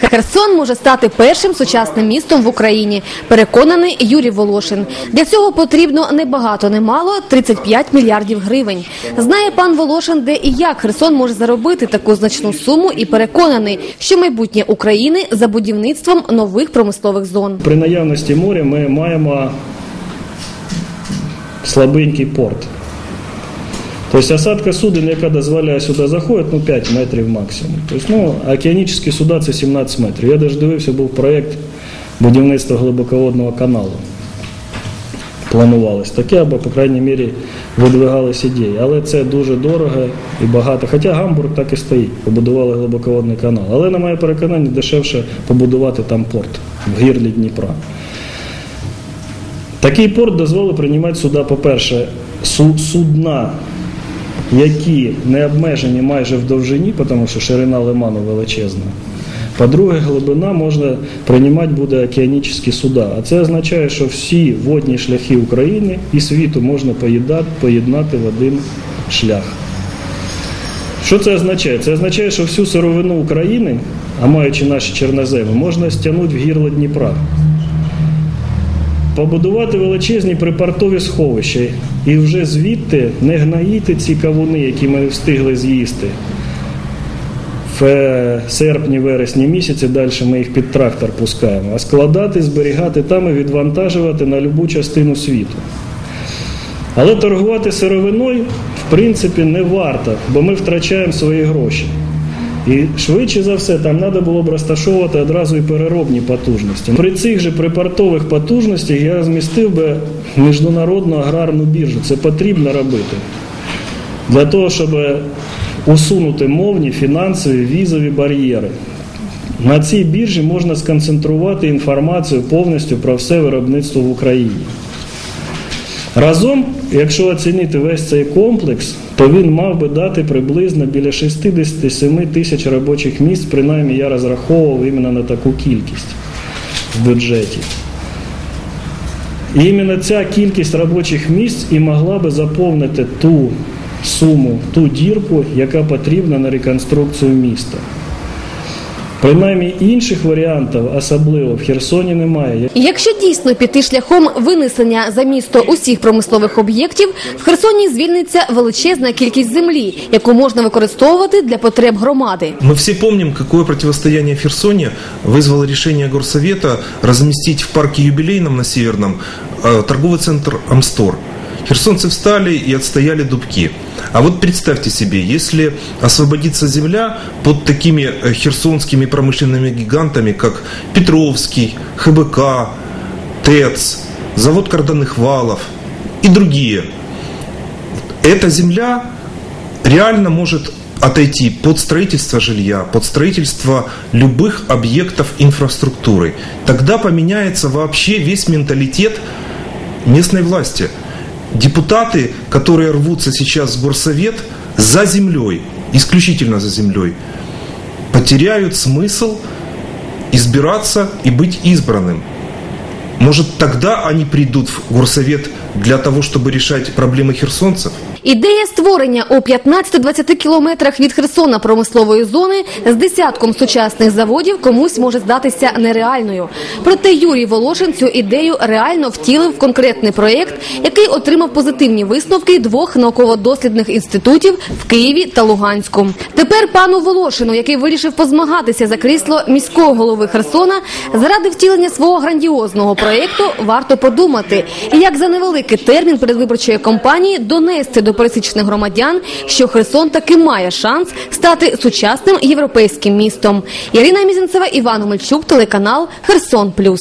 Херсон може стати першим сучасним містом в Україні. Переконаний Юрій Волошин. Для цього потрібно не багато, не мало 35 мільярдів гривень. Знає пан Волошин, де і як Херсон може заробити таку значну суму, і переконаний, що майбутнє України за будівництвом нових промислових зон. При наявності моря ми маємо слабенький порт. Тобто осадка суден, яка дозволяє сюди заходити, ну 5 метрів максимум. Тобто, ну, океанічні суда це 17 метрів. Я навіть дивився, був проєкт будівництва глибоководного каналу. Планувалось таке, або, по крайній мірі, видвигались ідеї. Але це дуже дорого і багато. Хоча Гамбург так і стоїть, побудували глибоководний канал. Але, на моє переконання, дешевше побудувати там порт в гірлі Дніпра. Такий порт дозволить приймати сюди, по-перше, судна, які не обмежені майже в довжині, тому що ширина лиману величезна. По-друге, глибина можна приймати буде океанічні суда. А це означає, що всі водні шляхи України і світу можна поєднати, поєднати в один шлях. Що це означає? Це означає, що всю сировину України, а маючи наші чорноземи, можна стягнути в гірло Дніпра побудувати величезні припортові сховища і вже звідти не гнаїти ці кавуни, які ми встигли з'їсти. В е, серпні-вересні місяці далі ми їх під трактор пускаємо, а складати, зберігати там і відвантажувати на любу частину світу. Але торгувати сировиною, в принципі, не варто, бо ми втрачаємо свої гроші. І швидше за все там треба було б розташовувати одразу і переробні потужності. При цих же припортових потужностях я розмістив би міжнародну аграрну біржу. Це потрібно робити. Для того, щоб усунути мовні, фінансові, візові бар'єри. На цій біржі можна сконцентрувати інформацію повністю про все виробництво в Україні. Разом, якщо оцінити весь цей комплекс, то він мав би дати приблизно біля 67 тисяч робочих місць, принаймні я розраховував іменно на таку кількість в бюджеті. І іменно ця кількість робочих місць і могла би заповнити ту суму, ту дірку, яка потрібна на реконструкцію міста. Принаймні інших варіантів, особливо в Херсоні, немає. І Якщо дійсно піти шляхом винесення за місто усіх промислових об'єктів, в Херсоні звільниться величезна кількість землі, яку можна використовувати для потреб громади. Мы все помним, какое противостояние в Херсоне вызвало решение Горсовета разместить в парке юбилейном на Северном э, торговый центр «Амстор». Херсонцы встали и отстояли дубки. А вот представьте себе, если освободится земля под такими э, херсонскими промышленными гигантами, как Петровский, ХБК, ТЭЦ, завод карданных валов и другие, эта земля реально может отойти под строительство жилья, под строительство любых объектов инфраструктуры. Тогда поменяется вообще весь менталитет местной власти. Депутаты, которые рвутся сейчас в горсовет за землей, исключительно за землей, потеряют смысл избираться и быть избранным. Может, тогда они придут в горсовет для того, чтобы решать проблемы херсонцев? Ідея створення у 15-20 кілометрах від Херсона промислової зони з десятком сучасних заводів комусь може здатися нереальною. Проте Юрій Волошин цю ідею реально втілив в конкретний проєкт, який отримав позитивні висновки двох науково-дослідних інститутів в Києві та Луганську. Тепер пану Волошину, який вирішив позмагатися за крісло міського голови Херсона, заради втілення свого грандіозного проєкту варто подумати, як за невеликий термін передвиборчої кампанії донести до пересічних громадян, що Херсон таки має шанс стати сучасним європейським містом. Ірина Мізінцева, Іван Мельчук, телеканал Херсон Плюс.